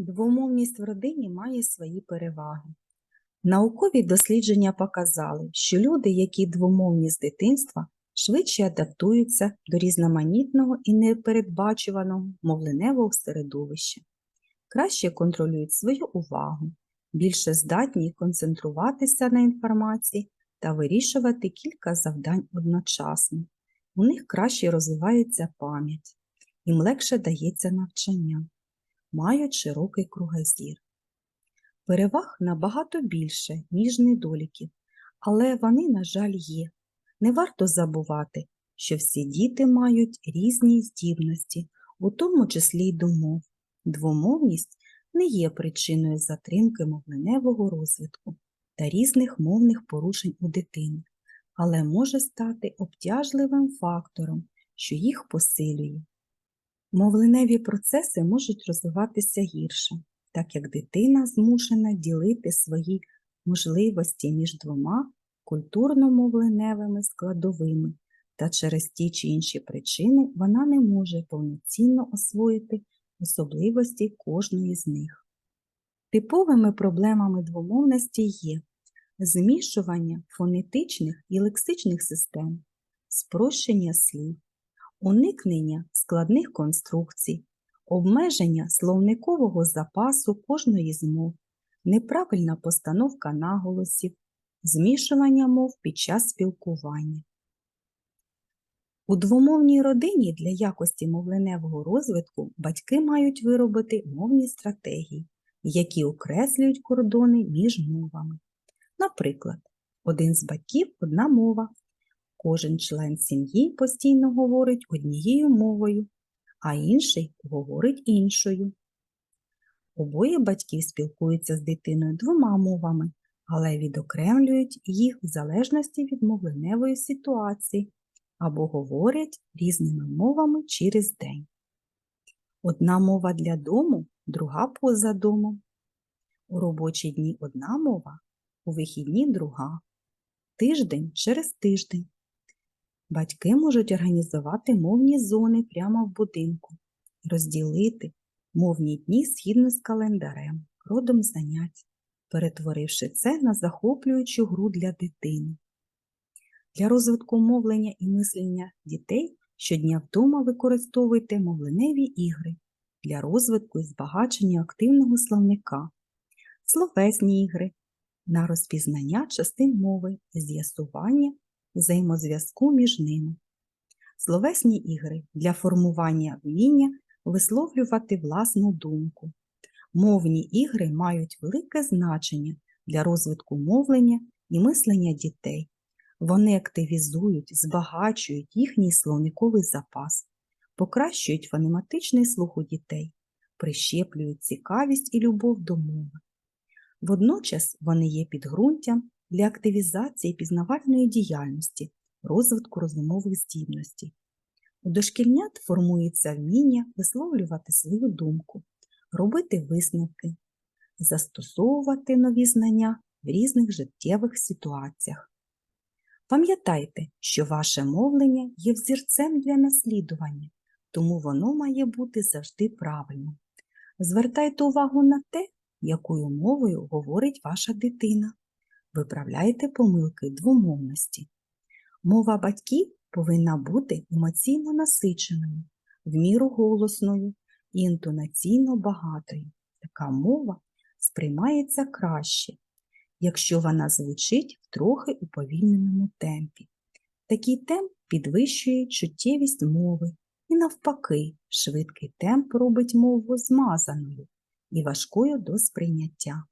Двомовність в родині має свої переваги. Наукові дослідження показали, що люди, які двомовні з дитинства, швидше адаптуються до різноманітного і непередбачуваного мовленевого середовища, краще контролюють свою увагу, більше здатні концентруватися на інформації та вирішувати кілька завдань одночасно. У них краще розвивається пам'ять, їм легше дається навчання мають широкий кругозір. Переваг набагато більше, ніж недоліків, але вони, на жаль, є. Не варто забувати, що всі діти мають різні здібності, у тому числі й до мов. Двомовність не є причиною затримки мовленевого розвитку та різних мовних порушень у дитини, але може стати обтяжливим фактором, що їх посилює. Мовленеві процеси можуть розвиватися гірше, так як дитина змушена ділити свої можливості між двома культурно-мовленевими складовими, та через ті чи інші причини вона не може повноцінно освоїти особливості кожної з них. Типовими проблемами двомовності є змішування фонетичних і лексичних систем, спрощення слів, уникнення складних конструкцій, обмеження словникового запасу кожної з мов, неправильна постановка наголосів, змішування мов під час спілкування. У двомовній родині для якості мовленевого розвитку батьки мають виробити мовні стратегії, які окреслюють кордони між мовами. Наприклад, один з батьків одна мова, Кожен член сім'ї постійно говорить однією мовою, а інший говорить іншою. Обоє батьків спілкуються з дитиною двома мовами, але відокремлюють їх в залежності від мовленевої ситуації або говорять різними мовами через день. Одна мова для дому, друга поза домом. У робочі дні одна мова, у вихідні друга. Тиждень через тиждень. Батьки можуть організувати мовні зони прямо в будинку, розділити мовні дні згідно з календарем, родом занять, перетворивши це на захоплюючу гру для дитини. Для розвитку мовлення і мислення дітей щодня вдома використовуйте мовленеві ігри для розвитку і збагачення активного словника, словесні ігри на розпізнання частин мови з'ясування взаємозв'язку між ними. Словесні ігри для формування вміння висловлювати власну думку. Мовні ігри мають велике значення для розвитку мовлення і мислення дітей. Вони активізують, збагачують їхній словниковий запас, покращують фонематичний слух у дітей, прищеплюють цікавість і любов до мови. Водночас вони є підґрунтям для активізації пізнавальної діяльності, розвитку розумових здібностей. У дошкільнят формується вміння висловлювати свою думку, робити висновки, застосовувати нові знання в різних життєвих ситуаціях. Пам'ятайте, що ваше мовлення є взірцем для наслідування, тому воно має бути завжди правильним. Звертайте увагу на те, якою мовою говорить ваша дитина. Виправляйте помилки двомовності. Мова батьків повинна бути емоційно насиченою, в міру голосною і інтонаційно багатою. Така мова сприймається краще, якщо вона звучить в трохи уповільненому темпі. Такий темп підвищує чуттєвість мови і, навпаки, швидкий темп робить мову змазаною і важкою до сприйняття.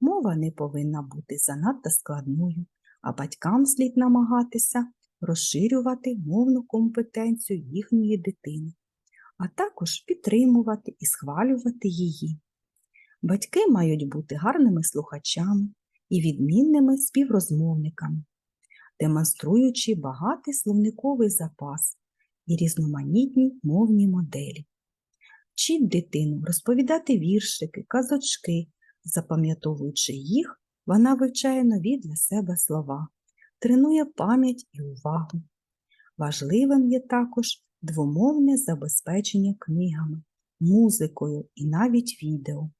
Мова не повинна бути занадто складною, а батькам слід намагатися розширювати мовну компетенцію їхньої дитини, а також підтримувати і схвалювати її. Батьки мають бути гарними слухачами і відмінними співрозмовниками, демонструючи багатий словниковий запас і різноманітні мовні моделі. Вчіть дитину розповідати віршики, казочки, запам'ятовуючи їх, вона вивчає нові для себе слова, тренує пам'ять і увагу. Важливим є також двомовне забезпечення книгами, музикою і навіть відео.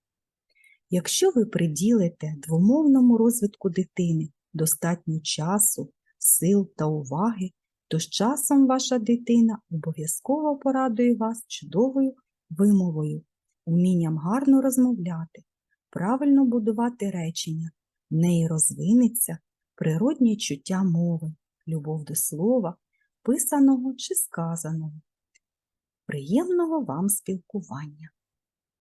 Якщо ви приділите двомовному розвитку дитини достатньо часу, сил та уваги, то з часом ваша дитина обов'язково порадує вас чудовою вимовою, умінням гарно розмовляти, правильно будувати речення, в неї розвинеться природнє чуття мови, любов до слова, писаного чи сказаного. Приємного вам спілкування!